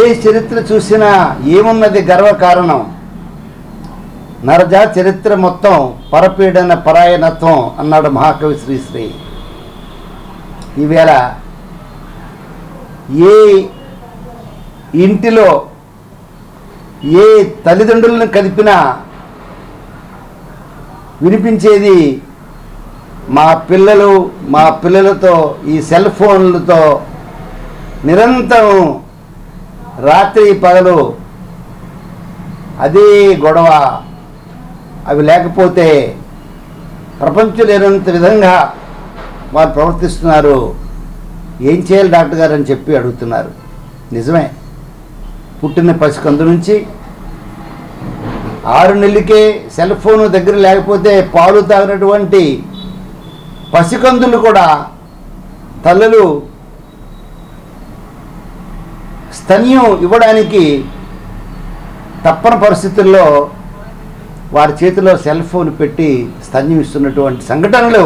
ఏ చరిత్ర చూసినా ఏమున్నది గర్వకారణం? నరజా చరిత్ర మొత్తం పరపీడన పరాయణత్వం అన్నాడు మహాకవి శ్రీశ్రీ. ఈవేళ ఏ ఇంటిలో ఏ తల్లిదండ్రులను కలిపినా వినిపించేది మా పిల్లలు మా పిల్లలతో ఈ సెల్ ఫోన్లతో నిరంతరం రాత్రి పగలు అదే గొడవ. అవి లేకపోతే ప్రపంచం లేనంత విధంగా వారు ప్రవర్తిస్తున్నారు. ఏం చేయాలి డాక్టర్ గారు అని చెప్పి అడుగుతున్నారు. నిజమే. పుట్టిన పసికందు నుంచి ఆరు నెలలకే సెల్ ఫోన్ దగ్గర లేకపోతే పాలు తాగినటువంటి పసికందులు కూడా తల్లులు స్తన్యం ఇవ్వడానికి తప్పని పరిస్థితుల్లో వారి చేతిలో సెల్ ఫోన్ పెట్టి స్తన్యం ఇస్తున్నటువంటి సంఘటనలు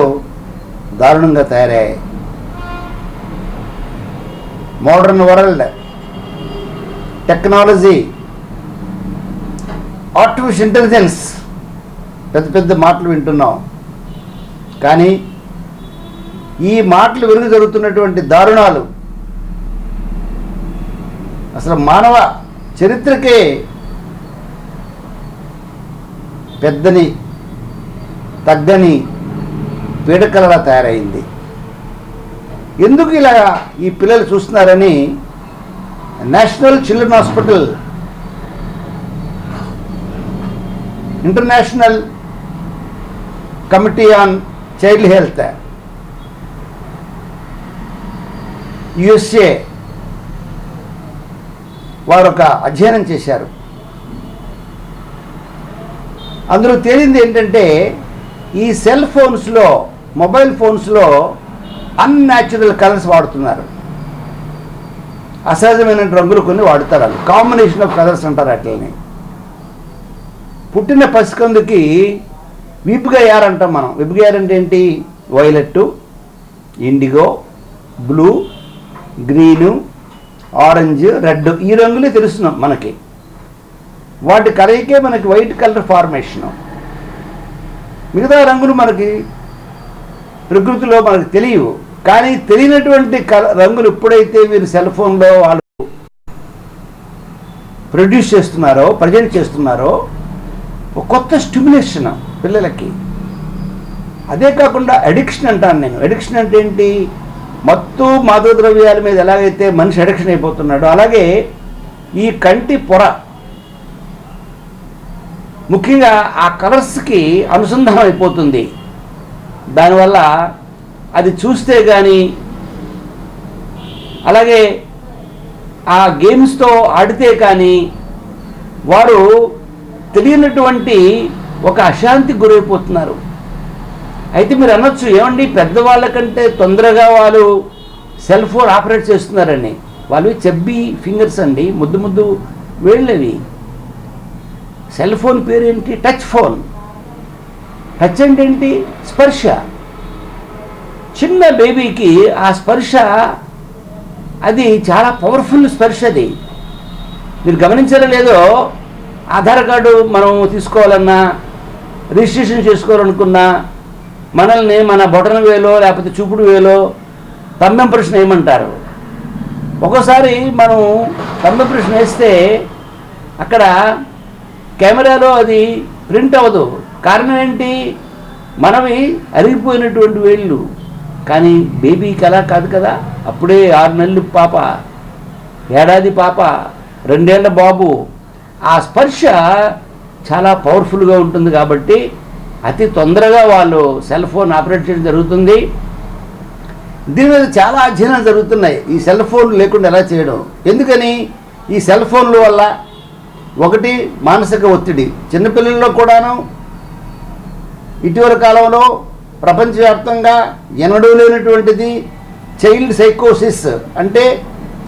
దారుణంగా తయారయ్యాయి. Modern world technology artificial intelligence పెద్ద పెద్ద మాటలు వింటున్నాం. కానీ ఈ మాటలు వెనుక జరుగుతున్నటువంటి దారుణాలు అసలు మానవ చరిత్రకే పెద్దని తగ్గని పీడకలలా తయారైంది. ఎందుకు ఇలా ఈ పిల్లలు చూస్తున్నారని national children hospital international committee on child health USA వారు ఒక అధ్యయనం చేశారు. అందులో తేలింది ఏంటంటే ఈ సెల్ ఫోన్స్లో మొబైల్ ఫోన్స్లో అన్యాచురల్ కలర్స్ వాడుతున్నారు. అసహజమైన రంగులు కొన్ని వాడుతారు వాళ్ళు. కాంబినేషన్ ఆఫ్ కలర్స్ అంటారు అట్లని పుట్టిన పసికందుకి వీపుగా అంటాం మనం. వీపుగా అంటే ఏంటి? Violet indigo blue green orange red ఈ రంగులే తెలుస్తున్నాం మనకి. వాటి కలయికే మనకి వైట్ కలర్ ఫార్మేషన్ మిగతా రంగులు మనకి ప్రకృతిలో మనకు తెలియవు. కానీ తెలియనటువంటి కల రంగులు ఎప్పుడైతే మీరు సెల్ ఫోన్లో వాళ్ళు ప్రొడ్యూస్ చేస్తున్నారో ప్రజెంట్ చేస్తున్నారో ఒక కొత్త స్టిమ్యులేషన్ పిల్లలకి. అదే కాకుండా అడిక్షన్ అంటాను నేను. అడిక్షన్ అంటే ఏంటి? మత్తు మాదక ద్రవ్యాల మీద ఎలాగైతే మనిషి అడిక్షన్ అయిపోతున్నాడో అలాగే ఈ కంటి పొర ముఖ్యంగా ఆ కలర్స్కి అనుసంధానం అయిపోతుంది. దానివల్ల అది చూస్తే కానీ అలాగే ఆ గేమ్స్తో ఆడితే కానీ వారు తెలియనటువంటి ఒక అశాంతికి గురైపోతున్నారు. అయితే మీరు అనొచ్చు ఏమండి పెద్దవాళ్ళ కంటే తొందరగా వాళ్ళు సెల్ ఫోన్ ఆపరేట్ చేస్తున్నారని. వాళ్ళు చెబ్బి ఫింగర్స్ అండి ముద్దు ముద్దు వేళ్ళవి. సెల్ ఫోన్ పేరు ఏంటి టచ్ ఫోన్. టచ్ అంటే ఏంటి? స్పర్శ. చిన్న బేబీకి ఆ స్పర్శ అది చాలా పవర్ఫుల్ స్పర్శ అది. మీరు గమనించారో లేదో ఆధార్ కార్డు మనం తీసుకోవాలన్నా రిజిస్ట్రేషన్ చేసుకోవాలనుకున్నా మనల్ని మన బొటన వేలో లేకపోతే చూపుడు వేలో తమ్మెం ప్రశ్న వేయమంటారు ఒక్కోసారి మనం తమ్మెం ప్రశ్న వేస్తే అక్కడ కెమెరాలో అది ప్రింట్ అవ్వదు. కారణం ఏంటి? మనవి అరిగిపోయినటువంటి వేళ్ళు. కానీ బేబీకి అలా కాదు కదా? అప్పుడే ఆరు నెలలు పాప ఏడాది పాప రెండేళ్ళ బాబు. ఆ స్పర్శ చాలా పవర్ఫుల్గా ఉంటుంది కాబట్టి అతి తొందరగా వాళ్ళు సెల్ ఫోన్ ఆపరేట్ చేయడం జరుగుతుంది. దీని మీద చాలా అధ్యయనాలు జరుగుతున్నాయి. ఈ సెల్ ఫోన్లు లేకుండా ఎలా చేయడం? ఎందుకని? ఈ సెల్ ఫోన్ల వల్ల ఒకటి మానసిక ఒత్తిడి. చిన్నపిల్లల్లో కూడాను ఇటీవల కాలంలో ప్రపంచవ్యాప్తంగా ఎనడూ లేనటువంటిది చైల్డ్ సైకోసిస్ అంటే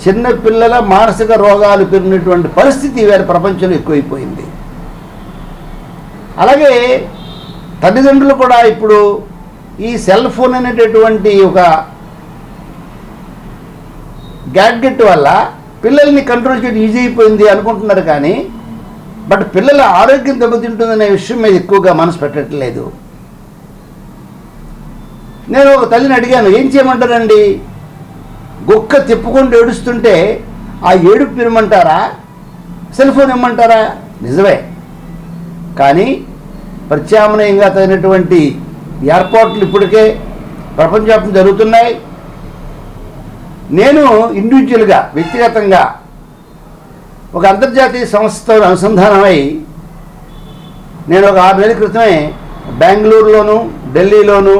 చిన్న పిల్లల మానసిక రోగాలు పెరిగినటువంటి పరిస్థితి వేరే ప్రపంచంలో ఎక్కువైపోయింది. అలాగే తల్లిదండ్రులు కూడా ఇప్పుడు ఈ సెల్ ఫోన్ అనేటటువంటి ఒక గ్యాడ్గెట్ వల్ల పిల్లల్ని కంట్రోల్ చేయడం ఈజీ అయిపోయింది అనుకుంటున్నారు కానీ బట్ పిల్లల ఆరోగ్యం దెబ్బతింటుందనే విషయం మీద ఎక్కువగా మనసు పెట్టట్లేదు. నేను ఒక తల్లిని అడిగాను ఏం చేయమంటారండి? గుక్క తిప్పుకుంటూ ఏడుస్తుంటే ఆ ఏడుపు వినమంటారా? సెల్ ఫోన్ ఇమ్మంటారా? నిజమే. కానీ ప్రత్యామ్నాయంగా తగినటువంటి ఏర్పాట్లు ఇప్పటికే ప్రపంచవ్యాప్తం జరుగుతున్నాయి. నేను ఇండివిజువల్గా వ్యక్తిగతంగా ఒక అంతర్జాతీయ సంస్థతో అనుసంధానమై నేను ఒక ఆరు నెలల క్రితమే బెంగళూరులోను ఢిల్లీలోను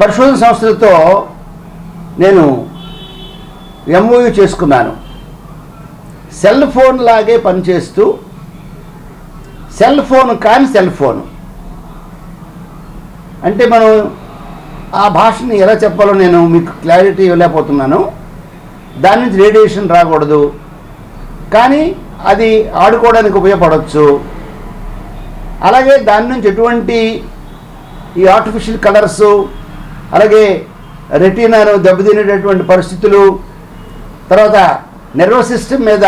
పరిశోధన సంస్థలతో నేను ఎంఓయూ చేసుకున్నాను. సెల్ ఫోన్ లాగే పనిచేస్తూ సెల్ ఫోన్ కాని సెల్ ఫోన్. అంటే మనం ఆ భాషని ఎలా చెప్పాలో నేను మీకు క్లారిటీ ఇవ్వలేకపోతున్నాను. దాని నుంచి రేడియేషన్ రాకూడదు. కానీ అది ఆడుకోవడానికి ఉపయోగపడవచ్చు అలాగే దాని నుంచి ఎటువంటి ఈ ఆర్టిఫిషియల్ కలర్స్ అలాగే రెటీనాను దెబ్బతినేటటువంటి పరిస్థితులు తర్వాత నెర్వస్ సిస్టమ్ మీద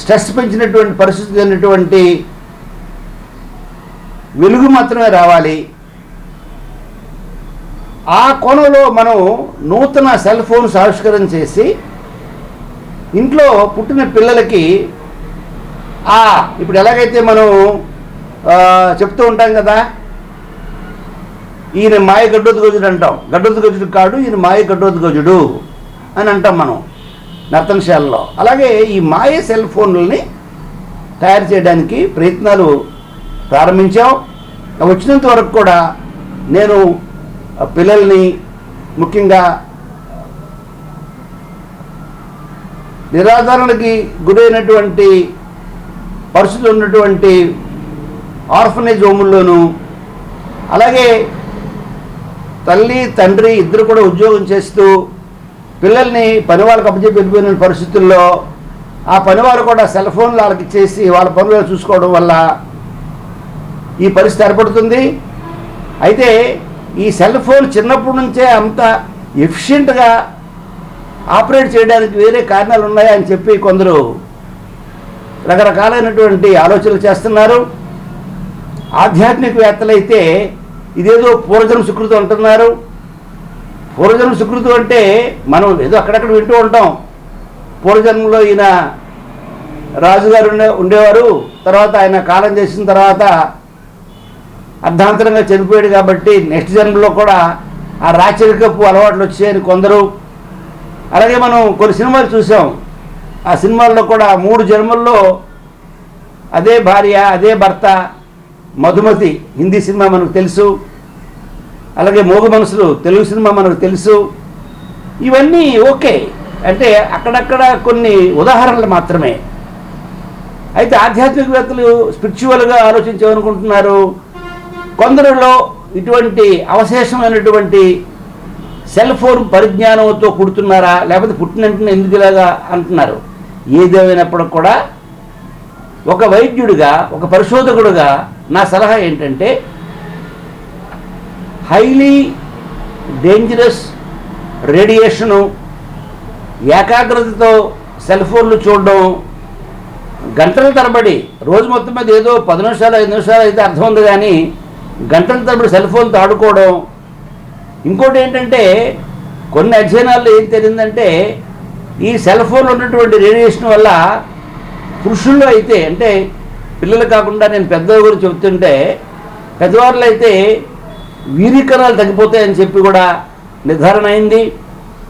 స్ట్రెస్ పెంచినటువంటి పరిస్థితి ఉన్నటువంటి వెలుగు మాత్రమే రావాలి. ఆ కోణంలో మనం నూతన సెల్ ఫోన్స్ ఆవిష్కరణ చేసి ఇంట్లో పుట్టిన పిల్లలకి ఆ ఇప్పుడు ఎలాగైతే మనం చెప్తూ ఉంటాం కదా ఈయన మాయ గడ్డోతు గజుడు అంటాం. గడ్డోతు గజుడు కాడు ఈయన మాయ గడ్డోతు గజుడు అని అంటాం మనం. నర్తనశాలలో. అలాగే ఈ మాయ సెల్ ఫోన్లని తయారు చేయడానికి ప్రయత్నాలు ప్రారంభించాం. వచ్చినంత వరకు కూడా నేను పిల్లల్ని ముఖ్యంగా నిరాధారణకి గురైనటువంటి పరిస్థితులు ఉన్నటువంటి ఆర్ఫనేజ్ హోముల్లోనూ అలాగే తల్లి తండ్రి ఇద్దరు కూడా ఉద్యోగం చేస్తూ పిల్లల్ని పని వాళ్ళకి అప్పచెప్పి వెళ్ళిపోయిన పరిస్థితుల్లో ఆ పనివారు కూడా సెల్ ఫోన్లు వాళ్ళకి ఇచ్చేసి వాళ్ళ పనులు చూసుకోవడం వల్ల ఈ పరిస్థితి ఏర్పడుతుంది. అయితే ఈ సెల్ ఫోన్ చిన్నప్పటి నుంచే అంత ఎఫిషియెంట్గా ఆపరేట్ చేయడానికి వేరే కారణాలు ఉన్నాయని చెప్పి కొందరు రకరకాలైనటువంటి ఆలోచనలు చేస్తున్నారు. ఆధ్యాత్మికవేత్తలైతే ఇదేదో పూర్వజన్మ సుకృతి అంటున్నారు. పూర్వజన్మ సుకృతం అంటే మనం ఏదో అక్కడక్కడ వింటూ ఉంటాం. పూర్వజన్మలో ఈయన రాజుగారు ఉండే ఉండేవారు. తర్వాత ఆయన కాలం చేసిన తర్వాత అర్ధాంతరంగా చనిపోయాడు కాబట్టి నెక్స్ట్ జన్మలో కూడా ఆ రాచరికపు అలవాట్లు వచ్చాయని కొందరు. అలాగే మనం కొన్ని సినిమాలు చూసాం. ఆ సినిమాల్లో కూడా మూడు జన్మల్లో అదే భార్య అదే భర్త మధుమతి హిందీ సినిమా మనకు తెలుసు. అలాగే మోగ మనసులు తెలుగు సినిమా మనకు తెలుసు. ఇవన్నీ ఓకే. అంటే అక్కడక్కడ కొన్ని ఉదాహరణలు మాత్రమే. అయితే ఆధ్యాత్మికవేత్తలు స్పిరిచువల్గా ఆలోచించామనుకుంటున్నారు కొందరిలో ఇటువంటి అవశేషమైనటువంటి సెల్ ఫోన్ పరిజ్ఞానంతో పుడుతున్నారా లేకపోతే పుట్టినంటే ఎందుకు ఇలాగా అంటున్నారు? ఏదేమైనప్పుడు కూడా ఒక వైద్యుడిగా ఒక పరిశోధకుడుగా నా సలహా ఏంటంటే హైలీ డేంజరస్ రేడియేషను ఏకాగ్రతతో సెల్ ఫోన్లు చూడడం గంటల తరబడి రోజు మొత్తం మీద ఏదో పది నిమిషాలు ఐదు నిమిషాలు అయితే అర్థం ఉంది కానీ గంటల తరబడి సెల్ ఫోన్తో ఆడుకోవడం. ఇంకోటి ఏంటంటే కొన్ని అధ్యయనాల్లో ఏం తెలియదంటే ఈ సెల్ ఫోన్లో ఉన్నటువంటి రేడియేషన్ వల్ల పురుషుల్లో అయితే అంటే పిల్లలు కాకుండా నేను పెద్దవారి గురించి చెప్తుంటే పెద్దవాళ్ళు అయితే వీరీకణాలు తగ్గిపోతాయని చెప్పి కూడా నిర్ధారణ అయింది.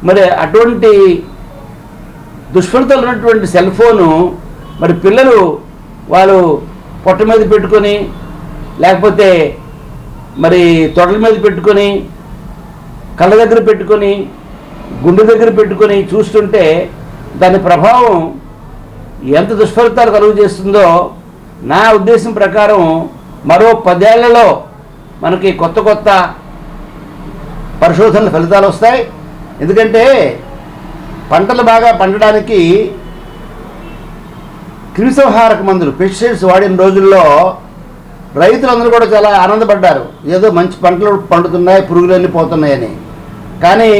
మరి అటువంటి దుష్ఫలితాలు ఉన్నటువంటి సెల్ ఫోను మరి పిల్లలు వాళ్ళు పొట్ట మీద పెట్టుకొని లేకపోతే మరి తొడల మీద పెట్టుకొని కళ్ళ దగ్గర పెట్టుకొని గుండె దగ్గర పెట్టుకొని చూస్తుంటే దాని ప్రభావం ఎంత దుష్ఫలితాలు కలుగు చేస్తుందో నా ఉద్దేశం ప్రకారం మరో పదేళ్ళలో మనకి కొత్త కొత్త పరిశోధనల ఫలితాలు వస్తాయి. ఎందుకంటే పంటలు బాగా పండడానికి క్రిమిసంహారక మందులు పెస్టిసైడ్స్ వాడిన రోజుల్లో రైతులందరూ కూడా చాలా ఆనందపడ్డారు. ఏదో మంచి పంటలు పండుతున్నాయి పురుగులన్నీ పోతున్నాయని కానీ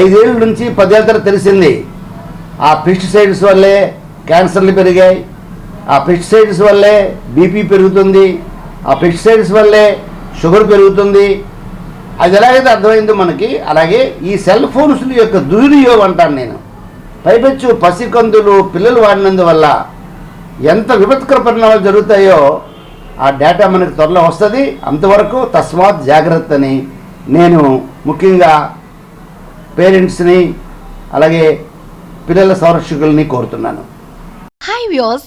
ఐదేళ్ళ నుంచి పదేళ్ళ తర్వాత తెలిసింది ఆ పెస్టిసైడ్స్ వల్లే క్యాన్సర్లు పెరిగాయి ఆ పెస్టిసైడ్స్ వల్లే బీపీ పెరుగుతుంది ఆ పెస్టిసైడ్స్ వల్లే షుగర్ పెరుగుతుంది. అది ఎలాగైతే అర్థమైందో మనకి అలాగే ఈ సెల్ ఫోన్స్ యొక్క దుర్వినియోగం అంటాను నేను. పైపెచ్చు పసికందులు పిల్లలు వాడినందువల్ల ఎంత విపత్కర పరిణామాలు జరుగుతాయో ఆ డేటా మనకు త్వరలో వస్తుంది. అంతవరకు తస్మాత్ జాగ్రత్త అని నేను ముఖ్యంగా పేరెంట్స్ని అలాగే పిల్లల సంరక్షకుల్ని కోరుతున్నాను. Hi views